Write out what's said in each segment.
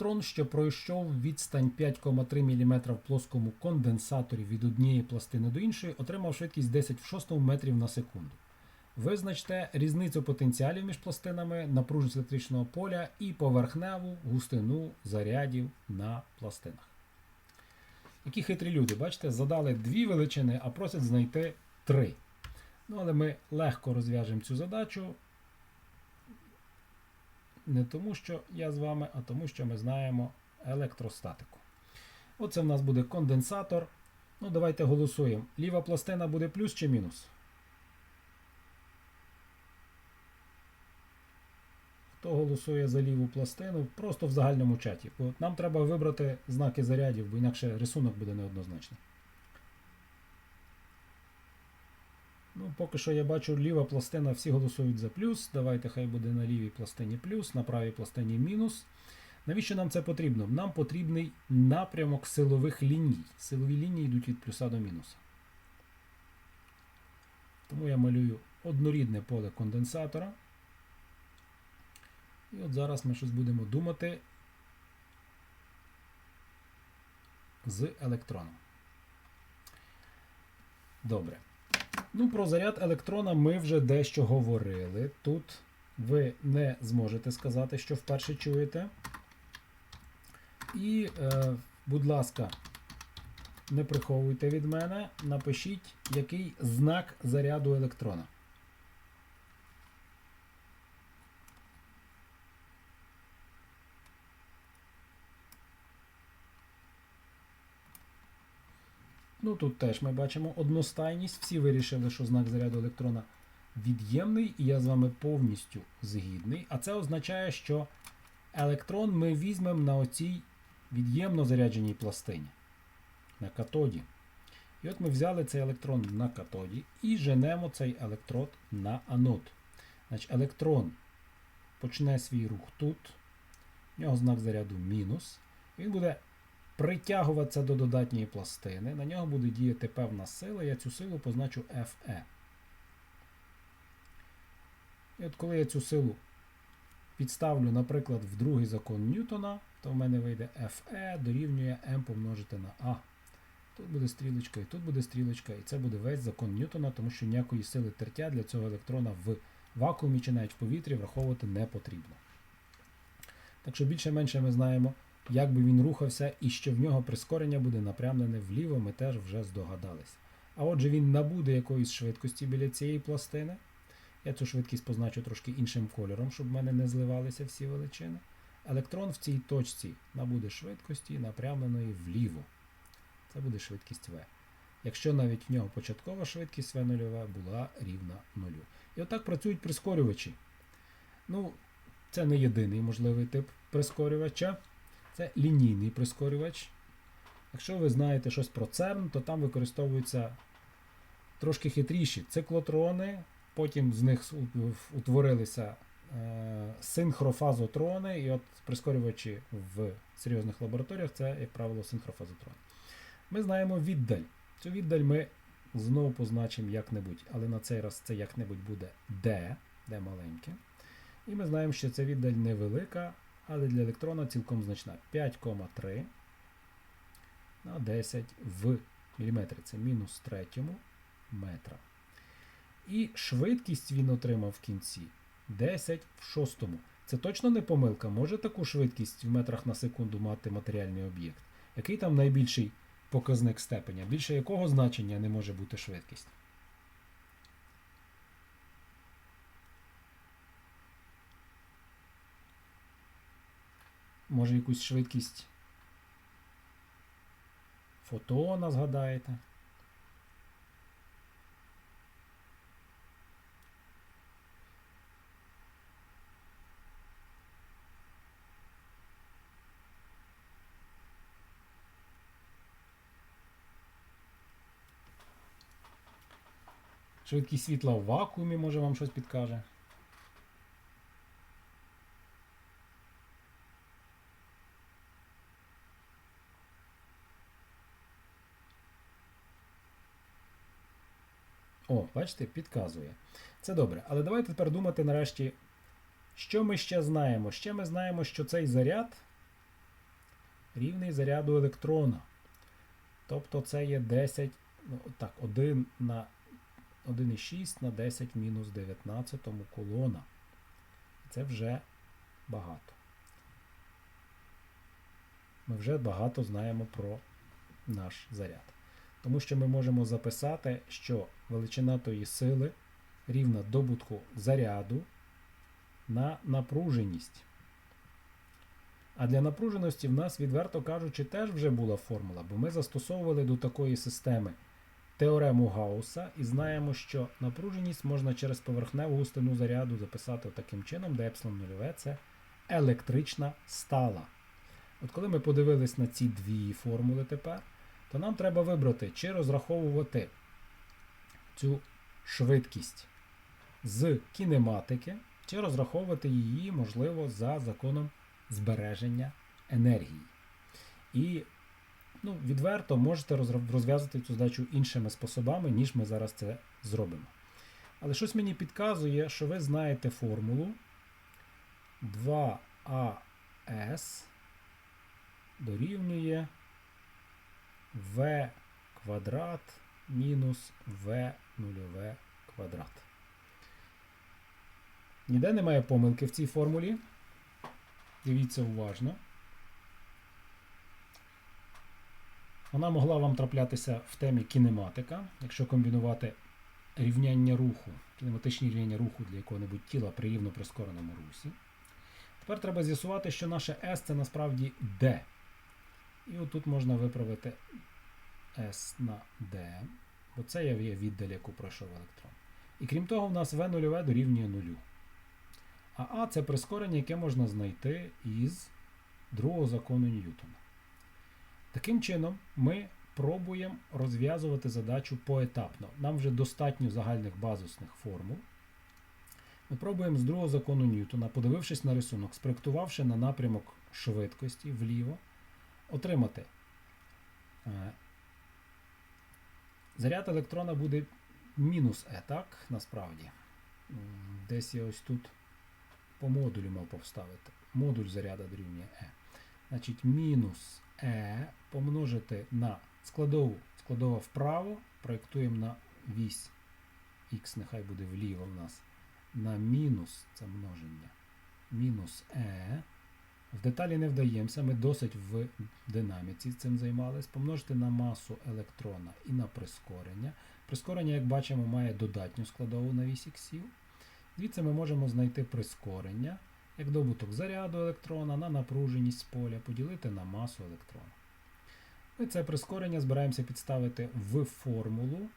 Електрон, що пройшов відстань 5,3 мм в плоскому конденсаторі від однієї пластини до іншої, отримав швидкість 10 в 6 метрів на секунду. Визначте різницю потенціалів між пластинами, напруженість електричного поля і поверхневу густину зарядів на пластинах. Які хитрі люди, бачите, задали дві величини, а просять знайти три. Ну, але ми легко розв'яжемо цю задачу. Не тому, що я з вами, а тому, що ми знаємо електростатику. Оце в нас буде конденсатор. Ну, давайте голосуємо. Ліва пластина буде плюс чи мінус? Хто голосує за ліву пластину? Просто в загальному чаті. Бо нам треба вибрати знаки зарядів, бо інакше рисунок буде неоднозначний. Ну, поки що я бачу, ліва пластина, всі голосують за плюс. Давайте хай буде на лівій пластині плюс, на правій пластині мінус. Навіщо нам це потрібно? Нам потрібний напрямок силових ліній. Силові лінії йдуть від плюса до мінуса. Тому я малюю однорідне поле конденсатора. І от зараз ми щось будемо думати з електроном. Добре. Ну, про заряд електрона ми вже дещо говорили. Тут ви не зможете сказати, що вперше чуєте. І, е, будь ласка, не приховуйте від мене, напишіть, який знак заряду електрона. Ну, тут теж ми бачимо одностайність. Всі вирішили, що знак заряду електрона від'ємний, і я з вами повністю згідний. А це означає, що електрон ми візьмемо на оцій від'ємно зарядженій пластині на катоді. І от ми взяли цей електрон на катоді і женемо цей електрод на анод. Значить, електрон почне свій рух тут. В нього знак заряду мінус. Він буде притягуватися до додатньої пластини. На нього буде діяти певна сила. Я цю силу позначу Fe. І от коли я цю силу підставлю, наприклад, в другий закон Ньютона, то в мене вийде Fe дорівнює m помножити на A. Тут буде стрілочка, і тут буде стрілочка, і це буде весь закон Ньютона, тому що ніякої сили тертя для цього електрона в вакуумі чи навіть в повітрі враховувати не потрібно. Так що більше-менше ми знаємо, як би він рухався і що в нього прискорення буде напрямлене вліво, ми теж вже здогадалися. А отже, він набуде якоїсь швидкості біля цієї пластини. Я цю швидкість позначу трошки іншим кольором, щоб в мене не зливалися всі величини. Електрон в цій точці набуде швидкості напрямленої вліво. Це буде швидкість V. Якщо навіть в нього початкова швидкість V 0 була рівна нулю. І отак працюють прискорювачі. Ну, це не єдиний можливий тип прискорювача. Це лінійний прискорювач. Якщо ви знаєте щось про CERN, то там використовуються трошки хитріші циклотрони, потім з них утворилися е, синхрофазотрони, і от прискорювачі в серйозних лабораторіях це, як правило, синхрофазотрони. Ми знаємо віддаль. Цю віддаль ми знову позначимо як-небудь, але на цей раз це як-небудь буде D, D маленьке. І ми знаємо, що ця віддаль невелика, але для електрона цілком значна. 5,3 на 10 в міліметрі. Це мінус третьому метра. І швидкість він отримав в кінці 10 в шостому. Це точно не помилка. Може таку швидкість в метрах на секунду мати матеріальний об'єкт? Який там найбільший показник степеня? Більше якого значення не може бути швидкість? Може якусь швидкість фотона згадаєте? Швидкість світла в вакуумі, може вам щось підкаже. О, бачите, підказує. Це добре. Але давайте тепер думати нарешті, що ми ще знаємо. Ще ми знаємо, що цей заряд рівний заряду електрона. Тобто це є 10, ну, так, 1 на 1,6 на 10 мінус 19 колона. Це вже багато. Ми вже багато знаємо про наш заряд. Тому що ми можемо записати, що величина тої сили рівна добутку заряду на напруженість. А для напруженості в нас, відверто кажучи, теж вже була формула, бо ми застосовували до такої системи теорему Гаусса і знаємо, що напруженість можна через поверхневу густину заряду записати таким чином, де епсилон нульове це електрична стала. От коли ми подивились на ці дві формули тепер, то нам треба вибрати, чи розраховувати цю швидкість з кінематики, чи розраховувати її, можливо, за законом збереження енергії. І ну, відверто можете розв'язати цю задачу іншими способами, ніж ми зараз це зробимо. Але щось мені підказує, що ви знаєте формулу 2АС дорівнює v квадрат мінус v нульове квадрат. Ніде немає помилки в цій формулі. Дивіться уважно. Вона могла вам траплятися в темі кінематика, якщо комбінувати рівняння руху, кінематичні рівняння руху для якого-небудь тіла при рівно прискореному русі. Тепер треба з'ясувати, що наше S це насправді D. І отут можна виправити S на D, бо це є віддаль, яку пройшов електрон. І крім того, в нас V нульове дорівнює нулю. А А це прискорення, яке можна знайти із другого закону Ньютона. Таким чином, ми пробуємо розв'язувати задачу поетапно. Нам вже достатньо загальних базисних формул. Ми пробуємо з другого закону Ньютона, подивившись на рисунок, спроектувавши на напрямок швидкості вліво, отримати. е, Заряд електрона буде мінус E, так, насправді. Десь я ось тут по модулю мав повставити. Модуль заряду дорівнює E. Значить, мінус E помножити на складову. Складова вправо, проєктуємо на вісь Х, нехай буде вліво в нас. На мінус це множення. Мінус E. В деталі не вдаємося, ми досить в динаміці цим займалися. Помножити на масу електрона і на прискорення. Прискорення, як бачимо, має додатню складову на вісь іксів. Звідси ми можемо знайти прискорення як добуток заряду електрона на напруженість поля, поділити на масу електрона. Ми це прискорення збираємося підставити в формулу,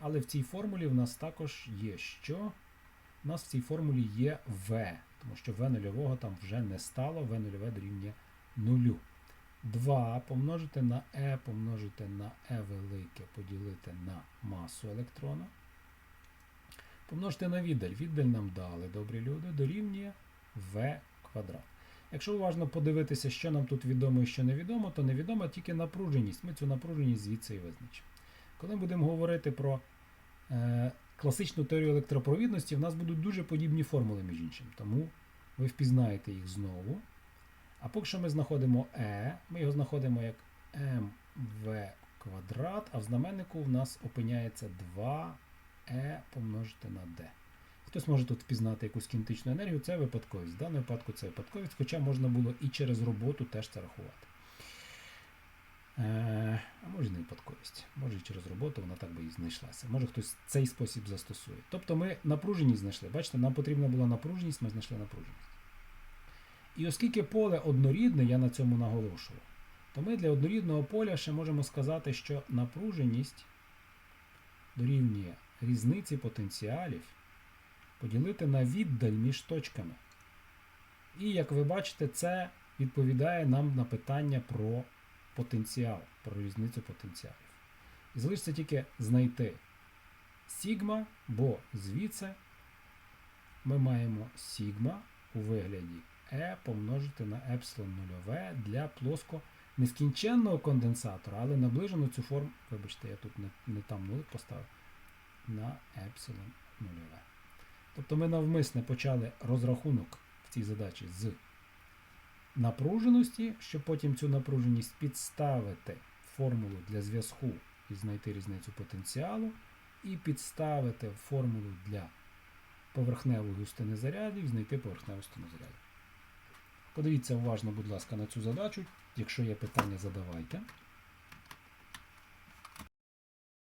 але в цій формулі в нас також є що? У нас в цій формулі є V, тому що V нульового там вже не стало, V нульове дорівнює нулю. 2 помножити на E, помножити на E велике, поділити на масу електрона. Помножити на віддаль. Віддаль нам дали, добрі люди, дорівнює v квадрат. Якщо уважно подивитися, що нам тут відомо і що невідомо, то невідома тільки напруженість. Ми цю напруженість звідси і визначимо. Коли будемо говорити про е, класичну теорію електропровідності, в нас будуть дуже подібні формули, між іншим. Тому ви впізнаєте їх знову. А поки що ми знаходимо E, ми його знаходимо як mv квадрат, а в знаменнику в нас опиняється 2e помножити на d. Хтось може тут впізнати якусь кінетичну енергію, це випадковість. В даному випадку це випадковість, хоча можна було і через роботу теж це рахувати. Е, а може випадковість. Може і через роботу вона так би і знайшлася. Може хтось цей спосіб застосує. Тобто ми напруженість знайшли. Бачите, нам потрібна була напруженість, ми знайшли напруженість. І оскільки поле однорідне, я на цьому наголошую, то ми для однорідного поля ще можемо сказати, що напруженість дорівнює різниці потенціалів поділити на віддаль між точками. І, як ви бачите, це відповідає нам на питання про потенціал, про різницю потенціалів. І залишиться тільки знайти сігма, бо звідси ми маємо сігма у вигляді E помножити на епсилон нульове для плоско нескінченного конденсатора, але наближено цю форму, вибачте, я тут не, не там нулик поставив, на епсилон нульове. Тобто ми навмисне почали розрахунок в цій задачі з напруженості, щоб потім цю напруженість підставити формулу для зв'язку знайти різницю потенціалу, і підставити формулу для поверхневої густини зарядів знайти поверхневу густину зарядів. Подивіться уважно, будь ласка, на цю задачу. Якщо є питання, задавайте.